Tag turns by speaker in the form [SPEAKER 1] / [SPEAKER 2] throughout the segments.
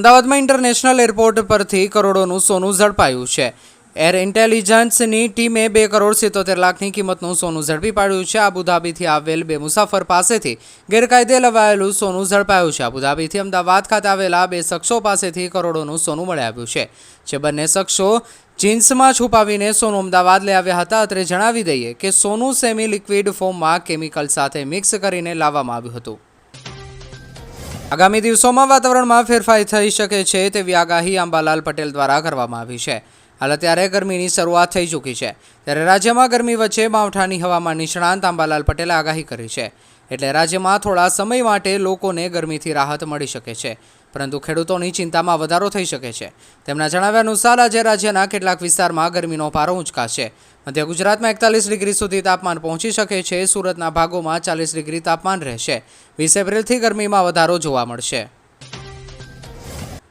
[SPEAKER 1] અમદાવાદમાં international airport પરથી કરોડોનું સોનું ઝડપાયું છે. એર ઇન્ટેલિજન્સની ટીમે બે કરોડ સિત્તોતેર લાખની કિંમતનું સોનું ઝડપી પાડ્યું છે. અબુધાબીથી આવેલ બે મુસાફર પાસેથી ગેરકાયદે લવાયેલું સોનું ઝડપાયું છે. અબુધાબીથી અમદાવાદ ખાતે આવેલા બે શખ્સો પાસેથી કરોડોનું સોનું મળી આવ્યું છે. જે બંને શખ્સો જીન્સમાં છુપાવીને સોનું અમદાવાદ લઈ આવ્યા હતા. અત્રે જણાવી દઈએ કે સોનું સેમી લિક્વિડ ફોર્મમાં કેમિકલ સાથે મિક્સ કરીને લાવવામાં આવ્યું હતું. આગામી દિવસોમાં વાતાવરણમાં ફેરફાર થઈ શકે છે તેવી આગાહી અંબાલાલ પટેલ દ્વારા કરવામાં આવી છે. હાલ અત્યારે ગરમીની શરૂઆત થઈ ચૂકી છે. ત્યારે રાજ્યમાં ગરમી વચ્ચે માવઠાની હવામાન નિષ્ણાંત અંબાલાલ પટેલે આગાહી કરી છે. એટલે રાજ્યમાં થોડા સમય માટે લોકોને ગરમીથી રાહત મળી શકે છે. પરંતુ ખેડૂતોની ચિંતામાં વધારો થઈ શકે છે. તેમના જણાવ્યા અનુસાર આજે રાજ્યના કેટલાક વિસ્તારમાં ગરમીનો પારો ઉંચકાશે. મધ્ય ગુજરાતમાં એકતાલીસ ડિગ્રી સુધી તાપમાન પહોંચી શકે છે. સુરતના ભાગોમાં ચાલીસ ડિગ્રી તાપમાન રહેશે. વીસ એપ્રિલથી ગરમીમાં વધારો જોવા મળશે.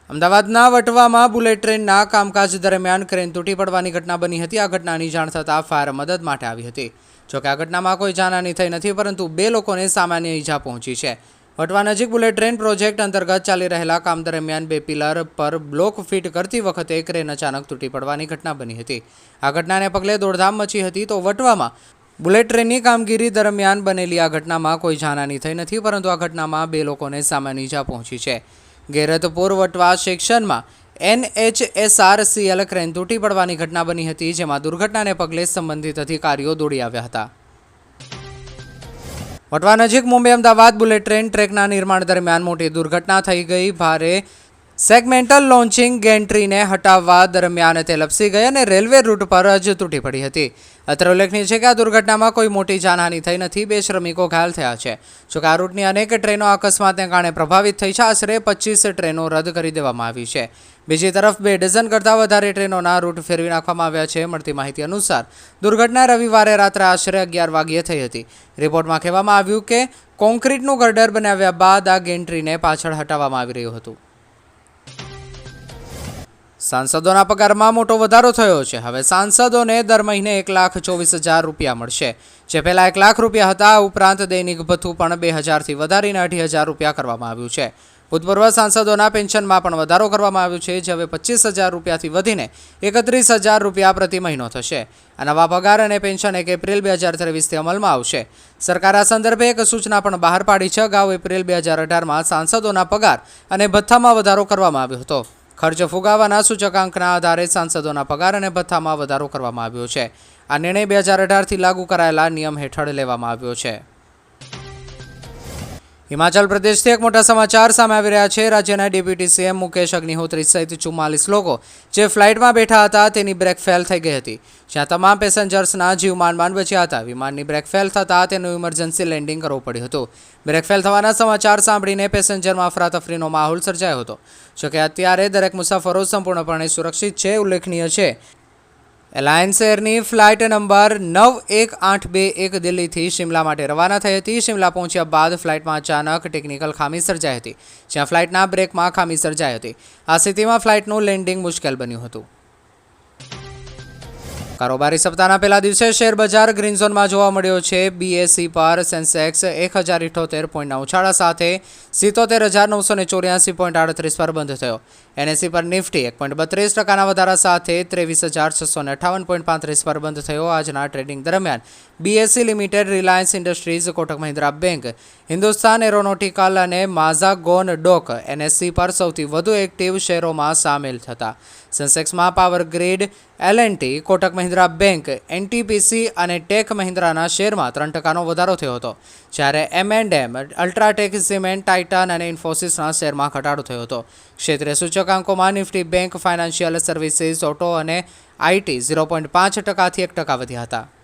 [SPEAKER 1] અમદાવાદના વટવામાં બુલેટ ટ્રેનના કામકાજ દરમિયાન ક્રેન તૂટી પડવાની ઘટના બની હતી. આ ઘટનાની જાણ થતાં ફાયર મદદ માટે આવી હતી. જોકે આ ઘટનામાં કોઈ જાનહાની થઈ નથી, પરંતુ બે લોકોને સામાન્ય ઈજા પહોંચી છે. વટવા નજીક બુલેટ ટ્રેન પ્રોજેક્ટ અંતર્ગત ચાલી રહેલા કામ દરમિયાન બે પિલર પર બ્લોક ફિટ કરતી વખતે ક્રેન અચાનક તૂટી પડવાની ઘટના બની હતી. આ ઘટનાને પગલે દોડધામ મચી હતી તો વટવામાં બુલેટ ટ્રેનની કામગીરી દરમિયાન બનેલી આ ઘટનામાં કોઈ જાનહાની થઈ નથી, પરંતુ આ ઘટનામાં બે લોકોને સામાન્ય ઈજા પહોંચી છે. ગેરતપુર વટવા સેક્શનમાં એનએચએસઆરસીએલ ક્રેન તૂટી પડવાની ઘટના બની હતી, જેમાં દુર્ઘટનાને પગલે સંબંધિત અધિકારીઓ દોડી આવ્યા હતા. વટવા નજીક મુંબઈ અમદાવાદ બુલેટ ટ્રેન ટ્રેકના નિર્માણ દરમિયાન મોટી દુર્ઘટના થઈ ગઈ. ભારે સેગમેન્ટલ લોન્ચિંગ ગેન્ટ્રીને હટાવવા દરમિયાન તે લપસી ગઈ અને રેલવે રૂટ પર જ તૂટી પડી હતી. અત્રે ઉલ્લેખનીય છે કે આ દુર્ઘટનામાં કોઈ મોટી જાનહાની થઈ નથી, બે શ્રમિકો ઘાયલ થયા છે. જોકે આ રૂટની અનેક ટ્રેનો અકસ્માતને કારણે પ્રભાવિત થઈ છે, આશરે પચીસ ટ્રેનો રદ કરી દેવામાં આવી છે. બીજી તરફ બે ડઝન કરતાં વધારે ટ્રેનોના રૂટ ફેરવી નાખવામાં આવ્યા છે, મળતી માહિતી અનુસાર દુર્ઘટના રવિવારે રાત્રે આશરે અગિયાર વાગ્યે થઈ હતી. રિપોર્ટમાં કહેવામાં આવ્યું કે કોન્ક્રીટનું ગર્ડર બનાવ્યા બાદ આ ગેન્ટ્રીને પાછળ હટાવવામાં આવી રહ્યું હતું. સાંસદોના પગારમાં મોટો વધારો થયો છે. હવે સાંસદોને દર મહિને એક લાખ ચોવીસ હજાર રૂપિયા મળશે. જે પહેલાં એક લાખ રૂપિયા હતા ઉપરાંત દૈનિક ભથ્થું પણ બે હજારથી વધારીને અઢી હજાર રૂપિયા કરવામાં આવ્યું છે. ભૂતપૂર્વ સાંસદોના પેન્શનમાં પણ વધારો કરવામાં આવ્યો છે, જે હવે પચીસ હજાર રૂપિયાથી વધીને એકત્રીસ હજાર રૂપિયા પ્રતિ મહિનો થશે. આ નવા પગાર અને પેન્શન એક એપ્રિલ બે હજાર ત્રેવીસથી અમલમાં આવશે. સરકાર આ સંદર્ભે એક સૂચના પણ બહાર પાડી છે. અગાઉ એપ્રિલ બે હજાર અઢારમાં સાંસદોના પગાર અને ભથ્થામાં વધારો કરવામાં આવ્યો હતો. ખર્ચ ફુગાવાના સૂચકાંકના આધારે સાંસદોના પગાર અને ભથ્થામાં વધારો કરવામાં આવ્યો છે. આ નિર્ણય બે હજાર અઢારથી લાગુ કરાયેલા નિયમ હેઠળ લેવામાં આવ્યો છે. હિમાચલ પ્રદેશથી એક મોટા સમાચાર સામે આવી રહ્યા છે. રાજ્યના ડેપ્યુટી સીએમ મુકેશ અગ્નિહોત્રી સહિત ચુમ્માલીસ લોકો જે ફ્લાઇટમાં બેઠા હતા તેની બ્રેક ફેલ થઈ ગઈ હતી. જ્યાં તમામ પેસેન્જર્સના જીવ માંડ બચ્યા હતા. વિમાનની બ્રેક ફેલ થતાં તેનું ઇમરજન્સી લેન્ડિંગ કરવું પડ્યું હતું. બ્રેક ફેલ થવાના સમાચાર સાંભળીને પેસેન્જરમાં અફરાતફરીનો માહોલ સર્જાયો હતો. જોકે અત્યારે દરેક મુસાફરો સંપૂર્ણપણે સુરક્ષિત છે, ઉલ્લેખનીય છે. એલાયન્સ એરની ફ્લાઇટ નંબર નવ એક આઠ બે એક દિલ્હીથી શિમલા માટે રવાના થઈ હતી. શિમલા પહોંચ્યા બાદ ફ્લાઇટમાં અચાનક ટેકનિકલ ખામી સર્જાઈ હતી, જ્યાં ફ્લાઇટના બ્રેકમાં ખામી સર્જાઈ હતી. આ સ્થિતિમાં ફ્લાઇટનું લેન્ડિંગ મુશ્કેલ બન્યું હતું. કારોબારી સપ્તાહના પહેલા દિવસે શેર બજાર ગ્રીન ઝોનમાં જોવા મળ્યો છે. બીએસસી પર સેન્સેક્સ એક હજાર ઇઠોતેર પોઈન્ટના ઉછાળા સાથે સિત્તોતેર હજાર નવસો ને ચોર્યાસી પોઈન્ટ આડત્રીસ પર બંધ થયો. એનએસસી પર નિફ્ટી એક પોઈન્ટ બત્રીસ ટકાના વધારા સાથે ત્રેવીસ હજાર છસો ને અઠાવન પોઈન્ટ પાંત્રીસ પર બંધ થયો આજના ટ્રેડિંગ દરમિયાન. BSE limited Reliance industries, Kotak Mahindra bank, Hindustan aeronautical અને માઝાગોન ડોક એનએસસી પર સૌથી વધુ એક્ટિવ શેરોમાં સામેલ થતા. સેન્સેક્સમાં power grid L and T Kotak Mahindra bank, NTPC અને ટેક મહિન્દ્રાના શેરમાં ત્રણ ટકાનો વધારો થયો હતો, જ્યારે M and M UltraTech, cement, Titan અને ઇન્ફોસિસના શેરમાં ઘટાડો થયો હતો. ક્ષેત્રે સૂચકાંકોમાં Nifty bank, financial services, auto અને આઈટી ઝીરો પોઈન્ટ પાંચ ટકાથી એક ટકા વધ્યા હતા.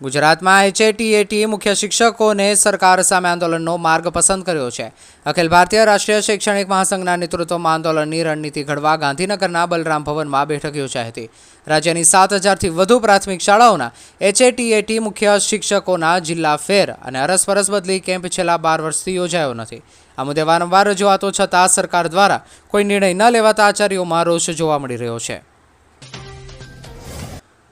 [SPEAKER 1] ગુજરાતમાં એચએટીએટી મુખ્ય શિક્ષકોને સરકાર સામે આંદોલનનો માર્ગ પસંદ કર્યો છે. અખિલ ભારતીય રાષ્ટ્રીય શૈક્ષણિક મહાસંઘના નેતૃત્વમાં આંદોલનની રણનીતિ ઘડવા ગાંધીનગરના બલરામ ભવનમાં બેઠક યોજાઈ હતી. રાજ્યની સાત હજારથી વધુ પ્રાથમિક શાળાઓના એચએટીએટી મુખ્ય શિક્ષકોના જિલ્લા ફેર અને અરસપરસ બદલી કેમ્પ છેલ્લા બાર વર્ષથી યોજાયો નથી. આ મુદ્દે વારંવાર રજૂઆતો છતાં સરકાર દ્વારા કોઈ નિર્ણય ન લેવાતા આચાર્યોમાં રોષ જોવા મળી રહ્યો છે.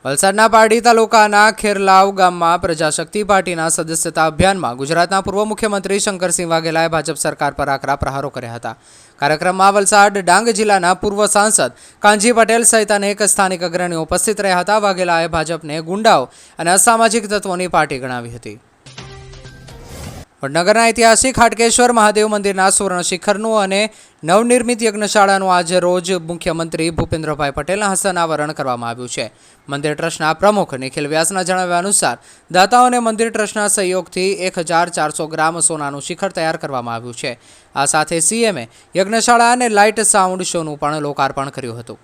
[SPEAKER 1] વલસાડના પારડી તાલુકાના ખેરલાવ ગામમાં પ્રજાશક્તિ પાર્ટીના સદસ્યતા અભિયાનમાં ગુજરાતના પૂર્વ મુખ્યમંત્રી શંકરસિંહ વાઘેલાએ ભાજપ સરકાર પર આકરા પ્રહારો કર્યા હતા. કાર્યક્રમમાં વલસાડ, ડાંગ જિલ્લાના પૂર્વ સાંસદ કાંજી પટેલ સહિત અનેક સ્થાનિક અગ્રણીઓ ઉપસ્થિત રહ્યા હતા. વાઘેલાએ ભાજપને ગુંડાઓ અને અસામાજિક તત્વોની પાર્ટી ગણાવી હતી. વડનગરના ઐતિહાસિક હાટકેશ્વર મહાદેવ મંદિરના સુવર્ણ શિખરનું અને નવનિર્મિત યજ્ઞશાળાનું આજે રોજ મુખ્યમંત્રી ભૂપેન્દ્રભાઈ પટેલના હસ્તે અનાવરણ કરવામાં આવ્યું છે. મંદિર ટ્રસ્ટના પ્રમુખ નિખિલ વ્યાસના જણાવ્યા અનુસાર, દાતાઓને મંદિર ટ્રસ્ટના સહયોગથી એક હજાર ચારસો ગ્રામ સોનાનું શિખર તૈયાર કરવામાં આવ્યું છે. આ સાથે સીએમએ યજ્ઞશાળા અને લાઇટ સાઉન્ડ શોનું પણ લોકાર્પણ કર્યું હતું.